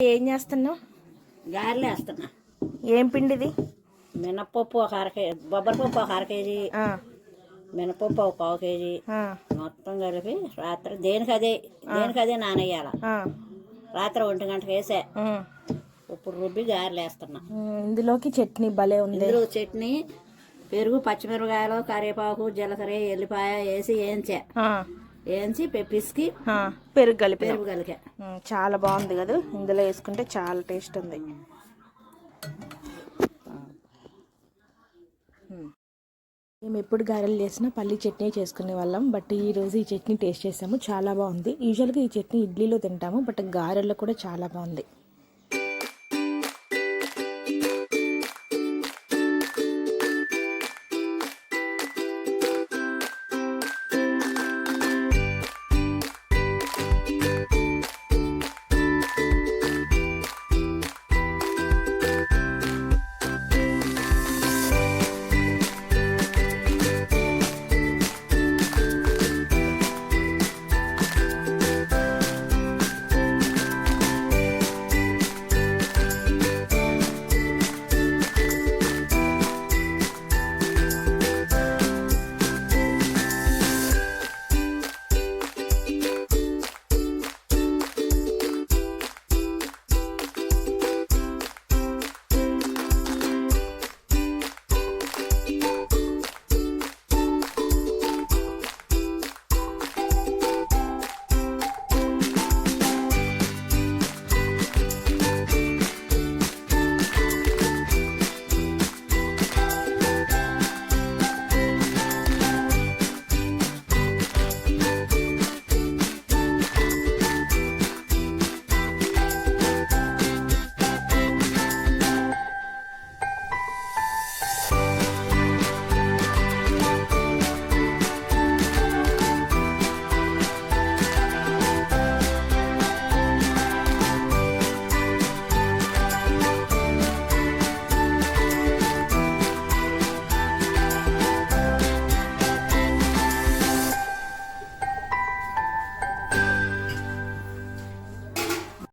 ఏం చేస్తున్నావు? గారెలు వేస్తున్నా. ఏం పిండిది? మినపప్పు ఒక అర కేజీ బొబ్బరిపప్పు ఒక అర కేజీ మినపప్పు ఒక పావు కేజీ మొత్తం కలిపి రాత్రి దేనికదే దేనికదే నానయ్యాల ఆ, రాత్రి ఒంటి గంటకు వేసా. ఇప్పుడు రుబ్బి గారెలు వేస్తున్నా. ఇందులోకి చట్నీ భలే ఉంది. ఇందులో చట్నీ పెరుగు పచ్చిమిరపకాయలు కరివేపాకు జీలకర్ర ఎల్లిపాయ వేసి వేయించా. వేయించి పిసికి పెరుగు కలిపి పెరుగు కలికా చాలా బాగుంది కదా. ఇందులో వేసుకుంటే చాలా టేస్ట్ ఉంది. మేము ఎప్పుడు గారెలు చేసినా పల్లి చట్నీ చేసుకునే వాళ్ళం బట్ ఈ రోజు ఈ చట్నీ టేస్ట్ చేసాము. చాలా బాగుంది. యూజువల్గా ఈ చట్నీ ఇడ్లీలో తింటాము బట్ గారెల్లో కూడా చాలా బాగుంది.